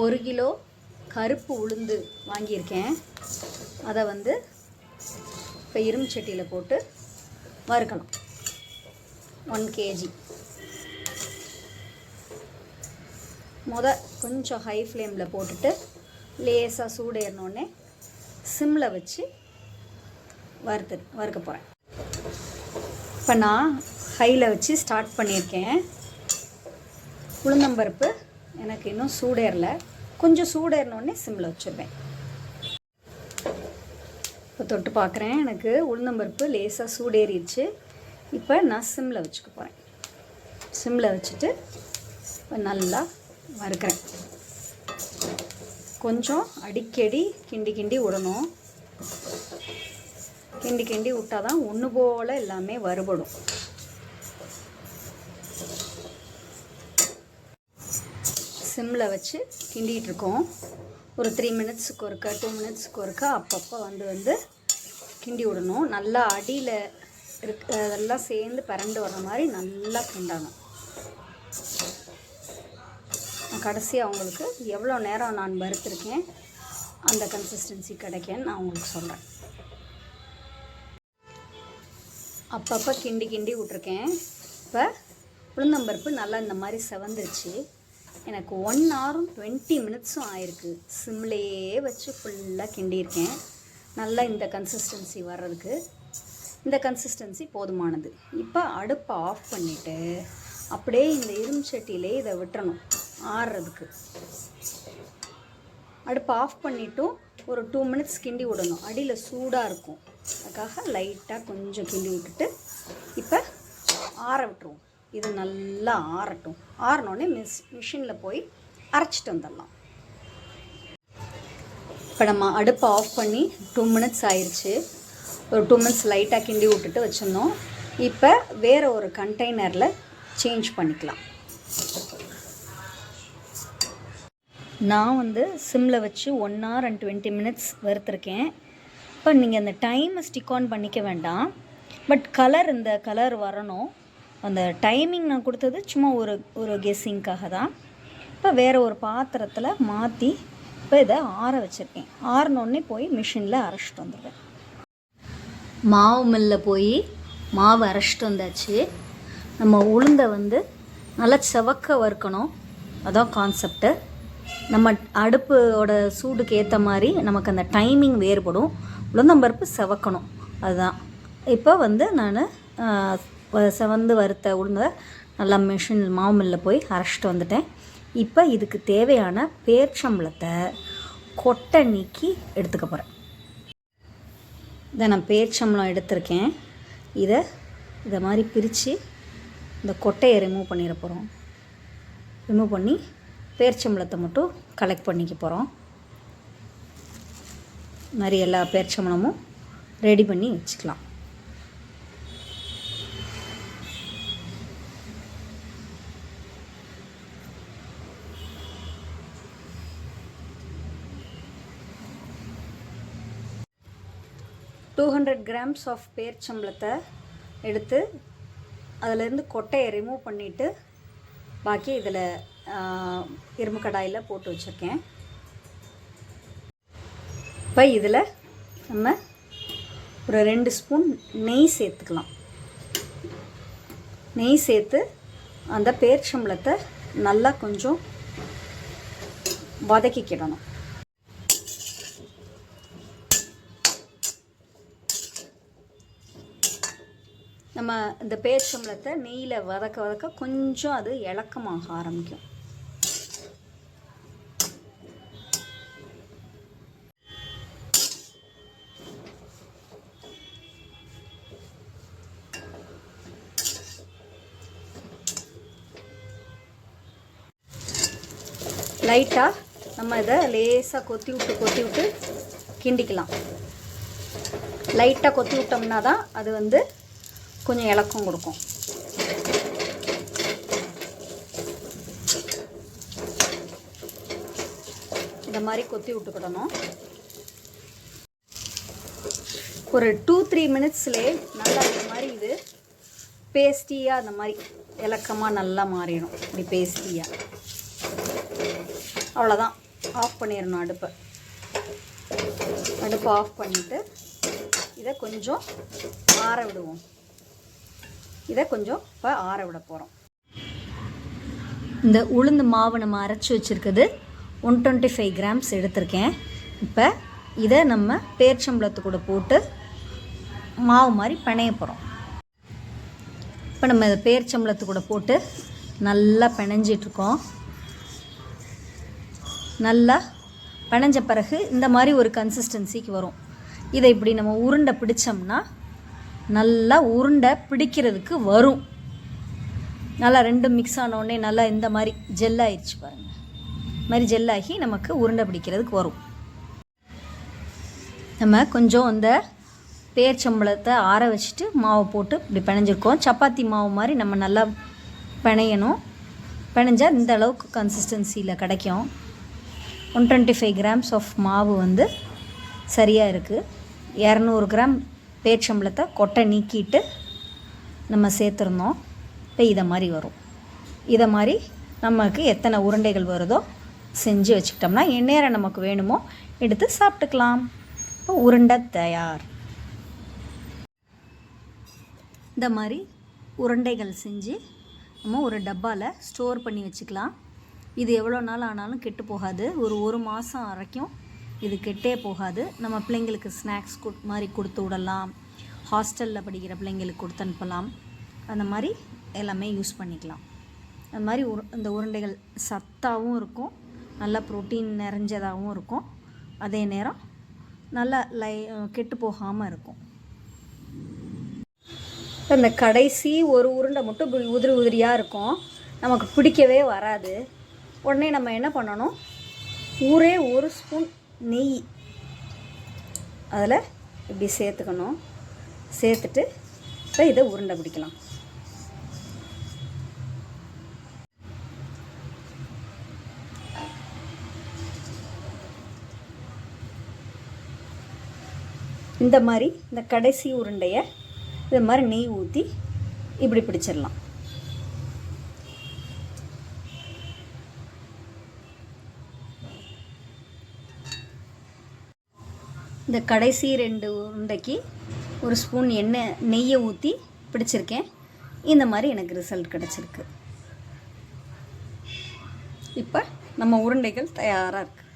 ஒரு கிலோ கருப்பு உளுந்து வாங்கியிருக்கேன். அதை வந்து இப்போ இரும்பு சட்டியில் போட்டு வறுக்கணும். One KG. முத கொஞ்சம் ஹை ஃப்ளேமில் போட்டுட்டு லேசாக சூடேறினோடனே சிம்மில் வச்சு வறுத்து வறுக்க போகிறேன் இப்போ நான் ஹையில் வச்சு ஸ்டார்ட் பண்ணியிருக்கேன். உளுந்தம்பருப்பு எனக்கு இன்னும் சூடேறல. கொஞ்சம் சூடேறினோடனே சிம்மில் வச்சுருவேன். இப்போ தொட்டு பார்க்குறேன் எனக்கு உளுந்தம்பருப்பு லேசாக சூடேறிடுச்சு. இப்போ நான் சிம்மில் வச்சுக்க போகிறேன் சிம்மில் வச்சுட்டு இப்போ நல்லா வறுக்கிறேன். கொஞ்சம் அடிக்கடி கிண்டி கிண்டி விடணும் கிண்டி கிண்டி விட்டால் தான் ஒன்று போல் எல்லாமே வறுபடும். சிம்மில் வச்சு கிண்டிகிட்டு இருக்கோம் ஒரு த்ரீ மினிட்ஸுக்கு ஒருக்கா டூ மினிட்ஸுக்கு ஒருக்கா அப்பப்போ வந்து வந்து கிண்டி விடணும். நல்லா அடியில் இருக்க அதெல்லாம் சேர்ந்து பரண்டு வர்ற மாதிரி நல்லா கிண்டணும். கடைசி கடைசியாக அவங்களுக்கு எவ்வளோ நேரம் நான் வறுத்துருக்கேன் அந்த கன்சிஸ்டன்சி கிடைக்கன்னு நான் உங்களுக்கு சொல்கிறேன் அப்பப்போ கிண்டி கிண்டி விட்ருக்கேன் இப்போ உளுந்தம்பருப்பு நல்லா இந்த மாதிரி செவந்துருச்சு. எனக்கு ஒன் ஹவரும் டுவெண்ட்டி மினிட்ஸும் ஆயிருக்கு. சிம்லேயே வச்சு ஃபுல்லாக கிண்டியிருக்கேன். நல்லா இந்த கன்சிஸ்டன்சி வர்றதுக்கு. இந்த கன்சிஸ்டன்சி போதுமானது. இப்போ அடுப்பை ஆஃப் பண்ணிவிட்டு அப்படியே இந்த இரும்பு சட்டியிலே இதை விட்டுறணும் ஆறுறதுக்கு. அடுப்பை ஆஃப் பண்ணிவிட்டும் ஒரு டூ மினிட்ஸ் கிண்டி விடணும். அடியில் சூடாக இருக்கும். அதுக்காக லைட்டாக கொஞ்சம் கிண்டி விட்டுட்டு இப்போ ஆற விட்டுருவோம். இது நல்லா ஆறட்டும். ஆறினோடனே மிஸ் மிஷினில் போய் அரைச்சிட்டு வந்துடலாம். இப்போ நம்ம அடுப்பை ஆஃப் பண்ணி டூ மினிட்ஸ் ஆயிடுச்சு ஒரு டூ மினிட்ஸ் லைட்டாக கிண்டி விட்டுட்டு வச்சுருந்தோம். இப்போ வேறு ஒரு கண்டெய்னரில் சேஞ்ச் பண்ணிக்கலாம். நான் வந்து சிம்மில் வச்சு one hour and twenty minutes வறுத்துருக்கேன். இப்போ நீங்கள் அந்த டைமை ஸ்டிக் ஆன் பண்ணிக்க வேண்டாம். பட் கலர் இந்த கலர் வரணும். அந்த டைமிங் நான் கொடுத்தது சும்மா ஒரு ஒரு கெஸ்ஸிங்காக தான் இப்போ வேறு ஒரு பாத்திரத்தில் மாற்றி இப்போ இதை ஆற வச்சுருக்கேன். ஆறினோடனே போய் மிஷினில் அரைச்சிட்டு வந்துடுவேன் மாவு மில்லில் போய் மாவு அரைச்சிட்டு வந்தாச்சு. நம்ம உளுந்தை வந்து நல்லா செவக்க வறுக்கணும். அதான் கான்செப்ட்டு நம்ம அடுப்போட சூடுக்கு ஏற்ற மாதிரி நமக்கு அந்த டைமிங் வேறுபடும். உளுந்தம்பருப்பு செவக்கணும். அதுதான். இப்போ வந்து நான் செவந்து வறுத்த உளுந்த நல்லா மிஷின் மாவு போய் அரைச்சிட்டு வந்துட்டேன். இப்போ இதுக்கு தேவையான பேர்ச்சம்பளத்தை கொட்டை நீக்கி எடுத்துக்க போகிறேன் இதை நான் பேர்ச்சம்பளம் எடுத்திருக்கேன். இதை இதை மாதிரி பிரித்து இந்த கொட்டையை ரிமூவ் பண்ணிட போகிறோம் ரிமூவ் பண்ணி பேர்ச்சம்பளத்தை மட்டும் கலெக்ட் பண்ணிக்க போகிறோம் மாதிரி எல்லா பேர்ச்சம்பளமும் ரெடி பண்ணி வச்சுக்கலாம். டூ ஹண்ட்ரட் கிராம்ஸ் ஆஃப் பேர்ச்சம்பளத்தை எடுத்து அதிலேருந்து கொட்டையை ரிமூவ் பண்ணிவிட்டு பாக்கி இதில் இரும்பு கடாயில் போட்டு வச்சுருக்கேன். இப்போ இதில் நம்ம ஒரு ரெண்டு ஸ்பூன் நெய் சேர்த்துக்கலாம். நெய் சேர்த்து அந்த பேர்ச்சம்பளத்தை நல்லா கொஞ்சம் வதக்கிக்கிடணும். நம்ம இந்த பேர்ச்சம்பளத்தை நெய்யில் வதக்க வதக்க கொஞ்சம் அது இலக்கமாக ஆரம்பிக்கும். லைட்டாக நம்ம இதை லேசாக கொத்தி விட்டு கொத்தி விட்டு கிண்டிக்கலாம். லைட்டாக கொத்தி விட்டோம்னா தான் அது வந்து கொஞ்சம் இலக்கம் கொடுக்கும். இந்த மாதிரி கொத்தி விட்டுக்கிடணும். ஒரு டூ த்ரீ மினிட்ஸ்லேயே நல்லா இந்த மாதிரி இது பேஸ்டியாக அந்த மாதிரி இலக்கமாக நல்லா மாறிடும். இப்படி பேஸ்டியாக அவ்வளோதான் ஆஃப் பண்ணிடணும் அடுப்பை. அடுப்பை ஆஃப் பண்ணிவிட்டு இதை கொஞ்சம் ஆற விடுவோம். இதை கொஞ்சம் இப்போ ஆற விட போகிறோம் இந்த உளுந்து மாவு நம்ம அரைச்சி வச்சுருக்குது ஒன் டுவெண்ட்டி ஃபைவ் கிராம்ஸ் எடுத்திருக்கேன். இப்போ இதை நம்ம பேர்ச்சம்பளத்து கூட போட்டு மாவு மாதிரி பிணைய போகிறோம் இப்போ நம்ம இதை பேர்ச்சம்பளத்து கூட போட்டு நல்லா பிணைஞ்சிட்ருக்கோம் நல்லா பிணைஞ்ச பிறகு இந்த மாதிரி ஒரு கன்சிஸ்டன்சிக்கு வரும். இதை இப்படி நம்ம உருண்டை பிடிச்சோம்னா நல்லா உருண்டை பிடிக்கிறதுக்கு வரும். நல்லா ரெண்டும் மிக்ஸ் ஆனோடனே நல்லா இந்த மாதிரி ஜெல் ஆயிடுச்சு பாருங்கள் இந்த மாதிரி ஜெல்லாகி நமக்கு உருண்டை பிடிக்கிறதுக்கு வரும். நம்ம கொஞ்சம் அந்த பேர்ச்சம்பளத்தை ஆற வச்சுட்டு மாவு போட்டு இப்படி பிணைஞ்சிருக்கோம். சப்பாத்தி மாவு மாதிரி நம்ம நல்லா பிணையணும். பிணைஞ்சால் இந்த அளவுக்கு கன்சிஸ்டன்சியில் கிடைக்கும். One twenty five grams of மாவு வந்து சரியாக இருக்குது இரநூறு கிராம் பேர்ச்சம்பளத்தை கொட்டை நீக்கிட்டு நம்ம சேர்த்துருந்தோம். இப்போ இதை மாதிரி வரும். இதை மாதிரி நமக்கு எத்தனை உருண்டைகள் வருதோ செஞ்சு வச்சுக்கிட்டோம்னா எந்நேரம் நமக்கு வேணுமோ எடுத்து சாப்பிட்டுக்கலாம். இப்போ உருண்டை தயார். இந்த மாதிரி உருண்டைகள் செஞ்சு நம்ம ஒரு டப்பாவில் ஸ்டோர் பண்ணி வச்சுக்கலாம். இது எவ்வளோ நாள் ஆனாலும் கெட்டு போகாது. ஒரு ஒரு மாதம் வரைக்கும் இது கெட்டே போகாது. நம்ம பிள்ளைங்களுக்கு ஸ்நாக்ஸ் கு மாதிரி கொடுத்து விடலாம். ஹாஸ்டலில் படிக்கிற பிள்ளைங்களுக்கு கொடுத்து அனுப்பலாம். அந்த மாதிரி எல்லாமே யூஸ் பண்ணிக்கலாம். அந்த மாதிரி உரு இந்த உருண்டைகள் சத்தாகவும் இருக்கும். நல்லா ப்ரோட்டீன் நிறைஞ்சதாகவும் இருக்கும். அதே நேரம் நல்லா லை கெட்டு போகாமல் இருக்கும். அந்த இந்த கடைசி ஒரு உருண்டை மட்டும் இப்படி உதிரி உதிரியாக இருக்கும். நமக்கு பிடிக்கவே வராது. உடனே நம்ம என்ன பண்ணணும்? ஊரே ஒரு ஸ்பூன் நெய். அதில் இப்படி சேர்த்துக்கணும். சேர்த்துட்டு இப்போ இதை உருண்டை பிடிக்கலாம். இந்த மாதிரி இந்த கடைசி உருண்டையை இது மாதிரி நெய் ஊற்றி இப்படி பிடிச்சிடலாம். இந்த கடைசி ரெண்டு உருண்டைக்கு ஒரு ஸ்பூன் எண்ணெய் நெய்யை ஊற்றி பிடிச்சிருக்கேன். இந்த மாதிரி எனக்கு ரிசல்ட் கிடச்சிருக்கு. இப்போ நம்ம உருண்டைகள் தயாராக இருக்குது